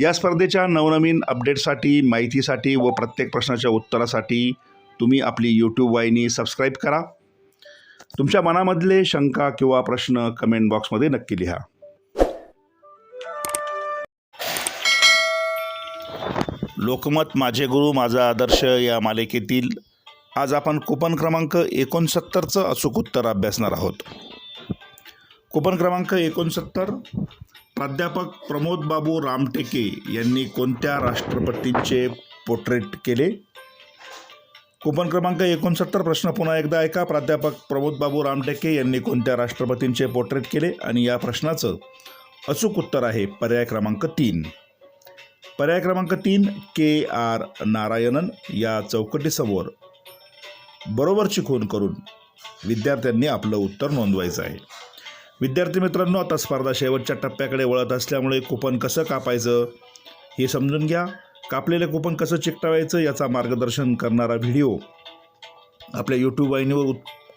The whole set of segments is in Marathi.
या स्पर्धेच्या नवनवीन अपडेटसाठी माहितीसाठी व प्रत्येक प्रश्नाच्या उत्तरासाठी तुम्ही आपली यूट्यूब वाहिनी सबस्क्राईब करा. तुमच्या मनामधले शंका किंवा प्रश्न कमेंट बॉक्समध्ये नक्की लिहा. लोकमत माझे गुरु माझा आदर्श या मालिकेतील आज आपण कुपन क्रमांक एकोणसत्तरचं अचूक उत्तर अभ्यासणार आहोत. कुपन क्रमांक एकोणसत्तर प्राध्यापक प्रमोद बाबू रामटेके यांनी कोणत्या राष्ट्रपतींचे पोर्ट्रेट केले? कुपन क्रमांक एकोणसत्तर प्रश्न पुन्हा एकदा ऐका. प्राध्यापक प्रमोद बाबू रामटेके यांनी कोणत्या राष्ट्रपतींचे पोर्ट्रेट केले? आणि या प्रश्नाचं अचूक उत्तर आहे पर्याय क्रमांक तीन. पर्याय क्रमांक तीन के आर नारायणन या चौकटीसमोर बरोबरची खून करून विद्यार्थ्यांनी आपलं उत्तर नोंदवायचं आहे. विद्यार्थी मित्रांनो आता स्पर्धा शेवटच्या टप्प्याकडे वळत असल्यामुळे कुपन कसं कापायचं हे समजून घ्या. कापलेलं कुपन कसं चिकटवायचं याचा मार्गदर्शन करणारा व्हिडिओ आपल्या यूट्यूब वाहिनीवर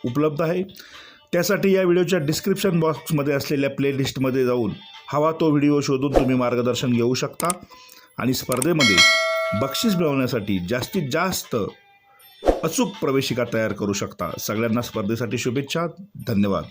उपलब्ध आहे. त्यासाठी या व्हिडिओच्या डिस्क्रिप्शन बॉक्समध्ये असलेल्या प्लेलिस्टमध्ये जाऊन हवा तो व्हिडिओ शोधून तुम्ही मार्गदर्शन घेऊ शकता आणि स्पर्धेमध्ये बक्षीस मिळवण्यासाठी जास्तीत जास्त अचूक प्रवेशिका तयार करू शकता. सगळ्यांना स्पर्धेसाठी शुभेच्छा. धन्यवाद.